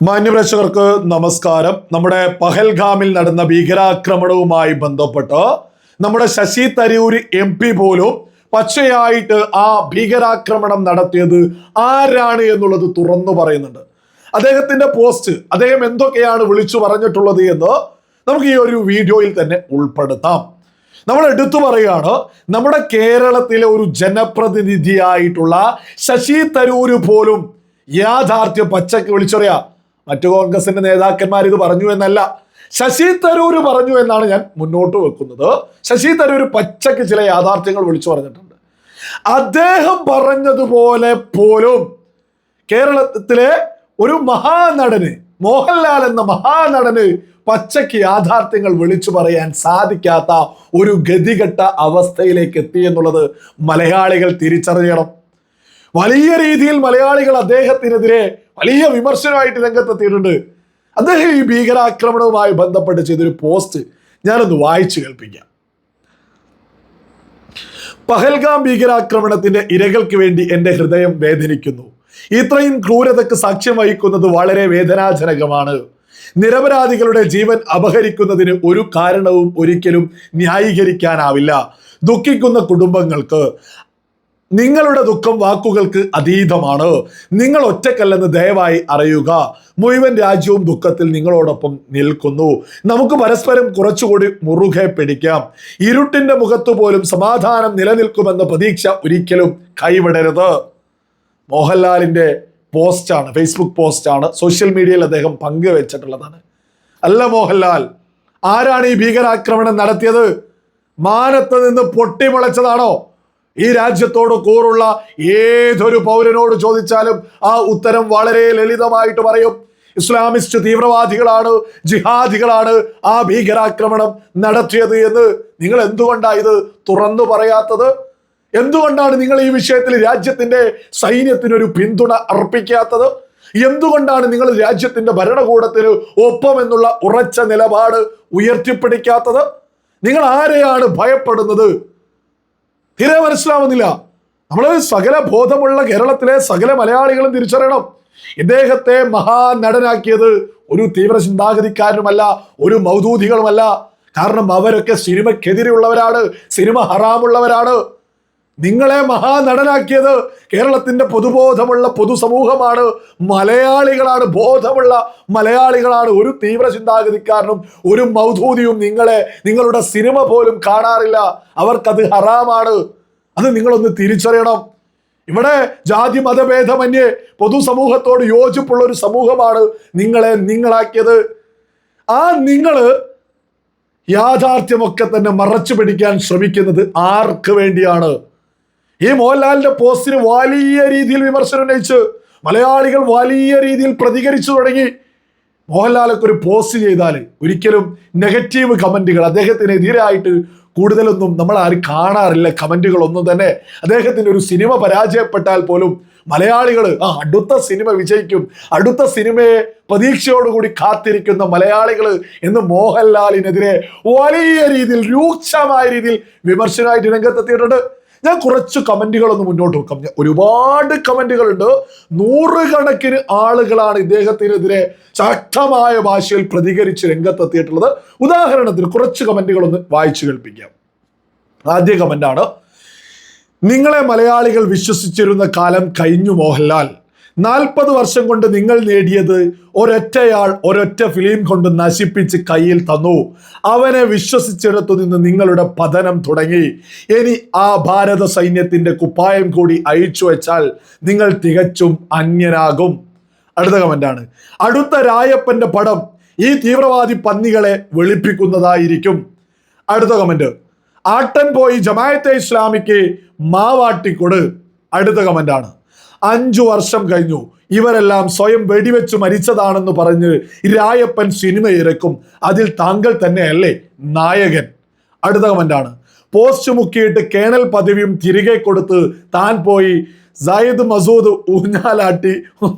മാന്യപ്രേക്ഷകർക്ക് നമസ്കാരം. നമ്മുടെ പഹൽഗാമിൽ നടന്ന ഭീകരാക്രമണവുമായി ബന്ധപ്പെട്ട് നമ്മുടെ ശശി തരൂര് എം പി പോലും പച്ചയായിട്ട് ആ ഭീകരാക്രമണം നടത്തിയത് ആരാണ് എന്നുള്ളത് തുറന്നു പറയുന്നുണ്ട്. അദ്ദേഹത്തിന്റെ പോസ്റ്റ് അദ്ദേഹം എന്തൊക്കെയാണ് വിളിച്ചു പറഞ്ഞിട്ടുള്ളത് എന്ന് നമുക്ക് ഈ ഒരു വീഡിയോയിൽ തന്നെ ഉൾപ്പെടുത്താം. നമ്മൾ എടുത്തു പറയുകയാണ് നമ്മുടെ കേരളത്തിലെ ഒരു ജനപ്രതിനിധിയായിട്ടുള്ള ശശി തരൂര് പോലും യാഥാർത്ഥ്യം പച്ചയ്ക്ക് വിളിച്ചറിയാ. മറ്റു കോൺഗ്രസിന്റെ നേതാക്കന്മാർ ഇത് പറഞ്ഞു എന്നല്ല. ശശി തരൂര് പറഞ്ഞു എന്നാണ് ഞാൻ മുന്നോട്ട് വെക്കുന്നത്. ശശി തരൂര് പച്ചക്ക് ചില യാഥാർത്ഥ്യങ്ങൾ വിളിച്ചു പറഞ്ഞിട്ടുണ്ട്. അദ്ദേഹം പറഞ്ഞതുപോലെ പോലും കേരളത്തിലെ ഒരു മഹാനടന് മോഹൻലാൽ എന്ന മഹാനടന് പച്ചയ്ക്ക് യാഥാർത്ഥ്യങ്ങൾ വിളിച്ചു പറയാൻ സാധിക്കാത്ത ഒരു ഗതികെട്ട അവസ്ഥയിലേക്ക് എത്തി എന്നുള്ളത് മലയാളികൾ തിരിച്ചറിയണം. വലിയ രീതിയിൽ മലയാളികൾ അദ്ദേഹത്തിനെതിരെ വലിയ വിമർശനമായിട്ട് രംഗത്തെത്തിയിട്ടുണ്ട്. അദ്ദേഹം ഈ ഭീകരാക്രമണവുമായി ബന്ധപ്പെട്ട് ചെയ്തൊരു പോസ്റ്റ് ഞാനൊന്ന് വായിച്ചു കേൾപ്പിക്കാം. പഹൽഗാം ഭീകരാക്രമണത്തിന്റെ ഇരകൾക്ക് വേണ്ടി എന്റെ ഹൃദയം വേദനിക്കുന്നു. ഇത്രയും ക്രൂരതയ്ക്ക് സാക്ഷ്യം വഹിക്കുന്നത് വളരെ വേദനാജനകമാണ്. നിരപരാധികളുടെ ജീവൻ അപഹരിക്കുന്നതിന് ഒരു കാരണവും ഒരിക്കലും ന്യായീകരിക്കാനാവില്ല. ദുഃഖിക്കുന്ന കുടുംബങ്ങൾക്ക് നിങ്ങളുടെ ദുഃഖം വാക്കുകൾക്ക് അതീതമാണ്. നിങ്ങൾ ഒറ്റക്കല്ലെന്ന് ദയവായി അറിയുക. മുഴുവൻ രാജ്യവും ദുഃഖത്തിൽ നിങ്ങളോടൊപ്പം നിൽക്കുന്നു. നമുക്ക് പരസ്പരം കുറച്ചുകൂടി മുറുകെ പിടിക്കാം. ഇരുട്ടിന്റെ മുഖത്തുപോലും സമാധാനം നിലനിൽക്കുമെന്ന പ്രതീക്ഷ ഒരിക്കലും കൈവിടരുത്. മോഹൻലാലിന്റെ പോസ്റ്റാണ് ഫേസ്ബുക്ക് പോസ്റ്റാണ് സോഷ്യൽ മീഡിയയിൽ അദ്ദേഹം പങ്കുവെച്ചിട്ടുള്ളതാണ്. അല്ല മോഹൻലാൽ ആരാണ് ഈ ഭീകരാക്രമണം നടത്തിയത്? മാനത്ത് നിന്ന് പൊട്ടിമുളച്ചതാണോ? ഈ രാജ്യത്തോട് കൂറുള്ള ഏതൊരു പൗരനോട് ചോദിച്ചാലും ആ ഉത്തരം വളരെ ലളിതമായിട്ട് പറയും. ഇസ്ലാമിസ്റ്റ് തീവ്രവാദികളാണ് ജിഹാദികളാണ് ആ ഭീകരാക്രമണം നടത്തിയത് എന്ന് നിങ്ങൾ എന്തുകൊണ്ടാണ് ഇത് തുറന്നു പറയാത്തത്? എന്തുകൊണ്ടാണ് നിങ്ങൾ ഈ വിഷയത്തിൽ രാജ്യത്തിന്റെ സൈന്യത്തിനൊരു പിന്തുണ അർപ്പിക്കാത്തത്? എന്തുകൊണ്ടാണ് നിങ്ങൾ രാജ്യത്തിന്റെ ഭരണകൂടത്തിന് ഒപ്പം എന്നുള്ള ഉറച്ച നിലപാട് ഉയർത്തിപ്പിടിക്കാത്തത്? നിങ്ങൾ ആരെയാണ് ഭയപ്പെടുന്നത്? തീരെ മനസ്സിലാവുന്നില്ല. നമ്മൾ സകല ബോധമുള്ള കേരളത്തിലെ സകല മലയാളികളും തിരിച്ചറിയണം. ഇദ്ദേഹത്തെ മഹാനടനാക്കിയത് ഒരു തീവ്ര ചിന്താഗതിക്കാരനുമല്ല ഒരു മൗദൂതികളുമല്ല കാരണം അവരൊക്കെ സിനിമക്കെതിരെയുള്ളവരാണ് സിനിമ ഹറാമുള്ളവരാണ്. നിങ്ങളെ മഹാനടനാക്കിയത് കേരളത്തിന്റെ പൊതുബോധമുള്ള പൊതുസമൂഹമാണ്. മലയാളികളാണ് ബോധമുള്ള മലയാളികളാണ്. ഒരു തീവ്ര ചിന്താഗതിക്കാരനും ഒരു മൗധൂതിയും നിങ്ങളെ നിങ്ങളുടെ സിനിമ പോലും കാണാറില്ല. അവർക്കത് ഹറാമാണ്. അത് നിങ്ങളൊന്ന് തിരിച്ചറിയണം. ഇവിടെ ജാതി മതഭേദമന്യേ പൊതുസമൂഹത്തോട് യോജിപ്പുള്ള ഒരു സമൂഹമാണ് നിങ്ങളെ നിങ്ങളാക്കിയത്. ആ നിങ്ങൾ യാഥാർത്ഥ്യമൊക്കെ തന്നെ മറച്ചു പിടിക്കാൻ ശ്രമിക്കുന്നത് ആർക്ക് വേണ്ടിയാണ്? ഈ മോഹൻലാലിന്റെ പോസ്റ്റിന് വലിയ രീതിയിൽ വിമർശനം ഉന്നയിച്ച് മലയാളികൾ വലിയ രീതിയിൽ പ്രതികരിച്ചു തുടങ്ങി. മോഹൻലാലൊക്കെ ഒരു പോസ്റ്റ് ചെയ്താൽ ഒരിക്കലും നെഗറ്റീവ് കമന്റുകൾ അദ്ദേഹത്തിനെതിരായിട്ട് കൂടുതലൊന്നും നമ്മൾ ആരും കാണാറില്ല കമന്റുകളൊന്നും തന്നെ. അദ്ദേഹത്തിന്റെ ഒരു സിനിമ പരാജയപ്പെട്ടാൽ പോലും മലയാളികൾ ആ അടുത്ത സിനിമ വിജയിക്കും അടുത്ത സിനിമയെ പ്രതീക്ഷയോടുകൂടി കാത്തിരിക്കുന്ന മലയാളികൾ എന്ന് മോഹൻലാലിനെതിരെ വലിയ രീതിയിൽ രൂക്ഷമായ രീതിയിൽ വിമർശനമായിട്ട് രംഗത്തെത്തിയിട്ടുണ്ട്. ഞാൻ കുറച്ച് കമന്റുകളൊന്ന് മുന്നോട്ട് വെക്കാം. ഒരുപാട് കമന്റുകളുണ്ട്. നൂറുകണക്കിന് ആളുകളാണ് ഇദ്ദേഹത്തിനെതിരെ ശക്തമായ ഭാഷയിൽ പ്രതികരിച്ച് രംഗത്തെത്തിയിട്ടുള്ളത്. ഉദാഹരണത്തിന് കുറച്ച് കമന്റുകളൊന്ന് വായിച്ചു കേൾപ്പിക്കാം. ആദ്യ കമന്റാണ് നിങ്ങളെ മലയാളികൾ വിശ്വസിച്ചിരുന്ന കാലം കഴിഞ്ഞു മോഹൻലാൽ. നാൽപ്പത് വർഷം കൊണ്ട് നിങ്ങൾ നേടിയത് ഒരൊറ്റയാൾ ഒരൊറ്റ ഫിലിം കൊണ്ട് നശിപ്പിച്ച് കയ്യിൽ തന്നു. അവനെ വിശ്വസിച്ചിടത്തു നിന്ന് നിങ്ങളുടെ പതനം തുടങ്ങി. ഇനി ആ ഭാരത സൈന്യത്തിന്റെ കുപ്പായം കൂടി അഴിച്ചു വെച്ചാൽ നിങ്ങൾ തികച്ചും അന്യനാകും. അടുത്ത കമന്റാണ് അടുത്ത രായപ്പന്റെ പടം ഈ തീവ്രവാദി പന്നികളെ വെളുപ്പിക്കുന്നതായിരിക്കും. അടുത്ത കമന്റ് ആട്ടൻ പോയി ജമായത്തെ ഇസ്ലാമിക്ക് മാവാട്ടിക്കൊട്. അടുത്ത കമന്റാണ് അഞ്ചു വർഷം കഴിഞ്ഞു. ഇവരെല്ലാം സ്വയം വെടിവെച്ച് മരിച്ചതാണെന്ന് പറഞ്ഞ് രായപ്പൻ സിനിമ ഇറക്കും. അതിൽ താങ്കൾ തന്നെയല്ലേ നായകൻ? അടുത്ത കമന്റാണ് പോസ്റ്റ് മുക്കിയിട്ട് കേണൽ പദവിയും തിരികെ കൊടുത്ത് താൻ പോയി സയ്യിദ് മസൂദ് ഊഞ്ഞാലാട്ടി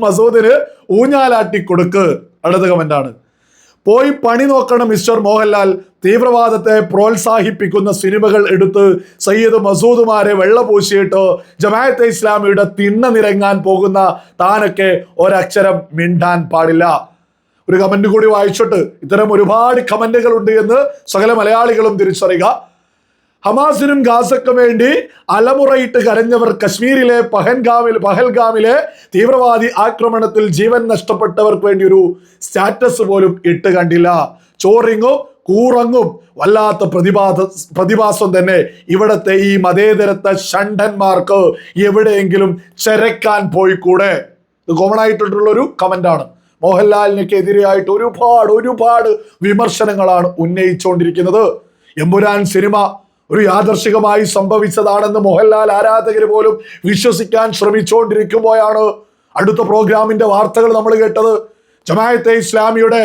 മസൂദിന് ഊഞ്ഞാലാട്ടി കൊടുക്ക്. അടുത്ത കമന്റാണ് പോയി പണി നോക്കണം മിസ്റ്റർ മോഹൻലാൽ. തീവ്രവാദത്തെ പ്രോത്സാഹിപ്പിക്കുന്ന സിനിമകൾ എടുത്ത് സയ്യിദ് മസൂദുമാരെ വെള്ളപൂശിയിട്ട് ജമാഅത്തെ ഇസ്ലാമിയുടെ തിണ്ണ നിരങ്ങാൻ പോകുന്ന താനൊക്കെ ഒരക്ഷരം മിണ്ടാൻ പാടില്ല. ഒരു കമന്റ് കൂടി വായിച്ചിട്ട് ഇത്തരം ഒരുപാട് കമന്റുകൾ ഉണ്ട് എന്ന് സകല മലയാളികളും തിരിച്ചറിയുക. ഹമാസിനും ഗാസക്കും വേണ്ടി അലമുറയിട്ട് കരഞ്ഞവർ കശ്മീരിലെ പഹൻഗാമിൽ പഹൽഗാമിലെ തീവ്രവാദി ആക്രമണത്തിൽ ജീവൻ നഷ്ടപ്പെട്ടവർക്ക് വേണ്ടി ഒരു സ്റ്റാറ്റസ് പോലും ഇട്ട് കണ്ടില്ല. ചോറിങ്ങും കൂറങ്ങും വല്ലാത്ത പ്രതിഭാത പ്രതിഭാസം തന്നെ ഇവിടത്തെ ഈ മതേതരത്തെ ഷണ്ടന്മാർക്ക് എവിടെയെങ്കിലും ചെരക്കാൻ പോയിക്കൂടെ? ഇത് കോമൺ ആയിട്ടുള്ളൊരു കമന്റാണ് കമന്റാണ് മോഹൻലാലിനൊക്കെ എതിരെയായിട്ട് ഒരുപാട് ഒരുപാട് വിമർശനങ്ങളാണ് ഉന്നയിച്ചുകൊണ്ടിരിക്കുന്നത്. എമ്പുരാൻ സിനിമ ഒരു യാദർശികമായി സംഭവിച്ചതാണെന്ന് മോഹൻലാൽ ആരാധകർ പോലും വിശ്വസിക്കാൻ ശ്രമിച്ചുകൊണ്ടിരിക്കുമ്പോഴാണ് അടുത്ത പ്രോഗ്രാമിന്റെ വാർത്തകൾ നമ്മൾ കേട്ടത്. ജമായത്തെ ഇസ്ലാമിയുടെ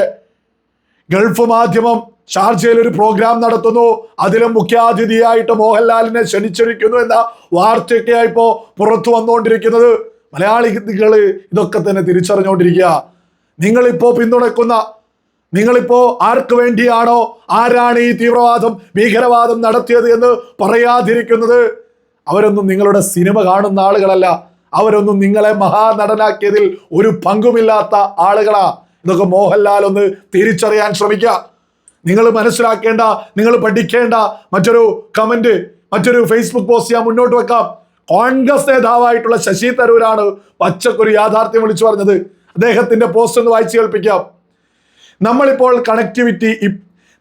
ഗൾഫ് മാധ്യമം ഷാർജയിൽ ഒരു പ്രോഗ്രാം നടത്തുന്നു. അതിലും മുഖ്യാതിഥിയായിട്ട് മോഹൻലാലിനെ ക്ഷണിച്ചിരിക്കുന്നു എന്ന വാർത്തയൊക്കെയായി ഇപ്പോ പുറത്തു വന്നുകൊണ്ടിരിക്കുന്നത്. മലയാളികൾ ഇതൊക്കെ തന്നെ തിരിച്ചറിഞ്ഞുകൊണ്ടിരിക്കുക. നിങ്ങളിപ്പോ പിന്തുണയ്ക്കുന്ന നിങ്ങളിപ്പോ ആർക്ക് വേണ്ടിയാണോ ആരാണ് ഈ തീവ്രവാദം ഭീകരവാദം നടത്തിയത് എന്ന് പറയാതിരിക്കുന്നത്? അവരൊന്നും നിങ്ങളുടെ സിനിമ കാണുന്ന ആളുകളല്ല. അവരൊന്നും നിങ്ങളെ മഹാനടനാക്കിയതിൽ ഒരു പങ്കുമില്ലാത്ത ആളുകളാ. ഇതൊക്കെ മോഹൻലാൽ ഒന്ന് തിരിച്ചറിയാൻ ശ്രമിക്കുക നിങ്ങൾ മനസ്സിലാക്കേണ്ട നിങ്ങൾ പഠിക്കേണ്ട മറ്റൊരു കമന്റ് മറ്റൊരു ഫേസ്ബുക്ക് പോസ്റ്റ് ഞാൻ മുന്നോട്ട് വെക്കാം. കോൺഗ്രസ് നേതാവായിട്ടുള്ള ശശി തരൂരാണ് പച്ചക്കൊരു യാഥാർത്ഥ്യം വിളിച്ചു പറഞ്ഞത്. അദ്ദേഹത്തിന്റെ പോസ്റ്റ് ഒന്ന് വായിച്ചു കേൾപ്പിക്കാം. നമ്മളിപ്പോൾ കണക്ടിവിറ്റി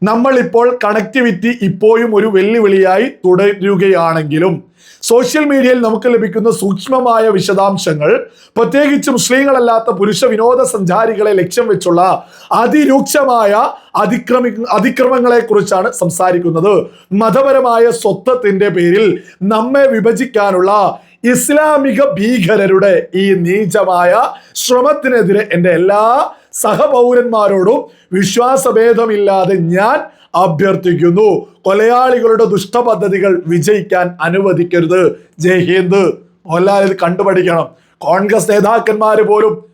നമ്മളിപ്പോൾ കണക്ടിവിറ്റി ഇപ്പോഴും ഒരു വെല്ലുവിളിയായി തുടരുകയാണെങ്കിലും സോഷ്യൽ മീഡിയയിൽ നമുക്ക് ലഭിക്കുന്ന സൂക്ഷ്മമായ വിശദാംശങ്ങൾ പ്രത്യേകിച്ച് മുസ്ലിങ്ങളല്ലാത്ത പുരുഷ വിനോദസഞ്ചാരികളെ ലക്ഷ്യം വെച്ചുള്ള അതിരൂക്ഷമായ അതിക്രമി അതിക്രമങ്ങളെ കുറിച്ചാണ് സംസാരിക്കുന്നത്. മതപരമായ സ്വത്വത്തിന്റെ പേരിൽ നമ്മെ വിഭജിക്കാനുള്ള ഇസ്ലാമിക ഭീകരരുടെ ഈ നീചമായ ശ്രമത്തിനെതിരെ എന്റെ എല്ലാ സഹപൗരന്മാരോടും വിശ്വാസഭേദമില്ലാതെ ഞാൻ അഭ്യർത്ഥിക്കുന്നു. കൊലയാളികളുടെ ദുഷ്ടപദ്ധതികൾ വിജയിക്കാൻ അനുവദിക്കരുത്. ജയ് ഹിന്ദ്. മോഹൻലാൽ ഇത് കണ്ടുപഠിക്കണം. കോൺഗ്രസ് നേതാക്കന്മാര് പോലും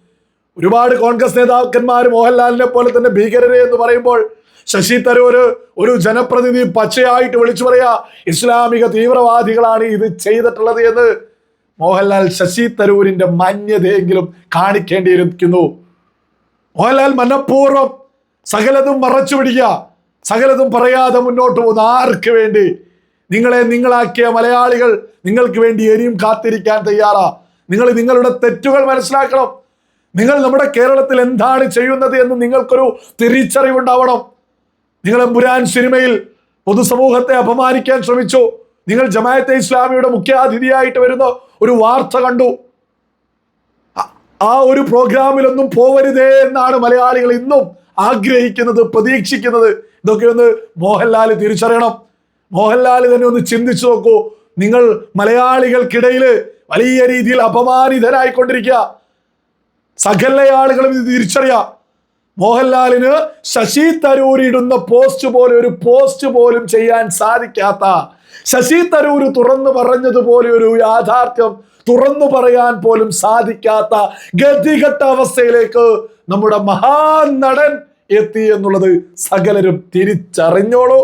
ഒരുപാട് കോൺഗ്രസ് നേതാക്കന്മാർ മോഹൻലാലിനെ പോലെ തന്നെ ഭീകരരെ എന്ന് പറയുമ്പോൾ ശശി തരൂര് ഒരു ജനപ്രതിനിധി പച്ചയായിട്ട് വിളിച്ചു പറയാ ഇസ്ലാമിക തീവ്രവാദികളാണ് ഇത് ചെയ്തിട്ടുള്ളത് എന്ന്. മോഹൻലാൽ ശശി തരൂരിന്റെ മാന്യതയെങ്കിലും കാണിക്കേണ്ടിയിരിക്കുന്നു. മോഹൻലാൽ മനഃപൂർവം സകലതും മറച്ചു പിടിക്കുക. സകലതും പറയാതെ മുന്നോട്ട് പോകുന്ന ആർക്ക് വേണ്ടി? നിങ്ങളെ നിങ്ങളാക്കിയ മലയാളികൾ നിങ്ങൾക്ക് വേണ്ടി ഇനിയും കാത്തിരിക്കാൻ തയ്യാറാ. നിങ്ങൾ നിങ്ങളുടെ തെറ്റുകൾ മനസ്സിലാക്കണം. നിങ്ങൾ നമ്മുടെ കേരളത്തിൽ എന്താണ് ചെയ്യുന്നത് എന്ന് നിങ്ങൾക്കൊരു തിരിച്ചറിവുണ്ടാവണം. നിങ്ങൾ എമ്പുരാൻ സിനിമയിൽ പൊതുസമൂഹത്തെ അപമാനിക്കാൻ ശ്രമിച്ചു. നിങ്ങൾ ജമായത്തെ ഇസ്ലാമിയുടെ മുഖ്യാതിഥിയായിട്ട് വരുന്ന ഒരു വാർത്ത കണ്ടു. ആ- ഒരു പ്രോഗ്രാമിലൊന്നും പോവരുതേ എന്നാണ് മലയാളികൾ ഇന്നും ആഗ്രഹിക്കുന്നത് പ്രതീക്ഷിക്കുന്നത്. ഇതൊക്കെ ഒന്ന് മോഹൻലാൽ തിരിച്ചറിയണം. മോഹൻലാൽ തന്നെ ഒന്ന് ചിന്തിച്ചു നോക്കൂ. നിങ്ങൾ മലയാളികൾക്കിടയിൽ വലിയ രീതിയിൽ അപമാനിതരായിക്കൊണ്ടിരിക്കുക. സകല ആളുകളും ഇത് തിരിച്ചറിയാം. മോഹൻലാലിന് ശശി തരൂർ ഇടുന്ന പോസ്റ്റ് പോലെ ഒരു പോസ്റ്റ് പോലും ചെയ്യാൻ സാധിക്കാത്ത ശശി തരൂർ തുറന്നു പറഞ്ഞതുപോലെ ഒരു യാഥാർത്ഥ്യം തുറന്നു പറയാൻ പോലും സാധിക്കാത്ത ഗതികെട്ട അവസ്ഥയിലേക്ക് നമ്മുടെ മഹാനടൻ എത്തി എന്നുള്ളത് സകലരും തിരിച്ചറിഞ്ഞോളൂ.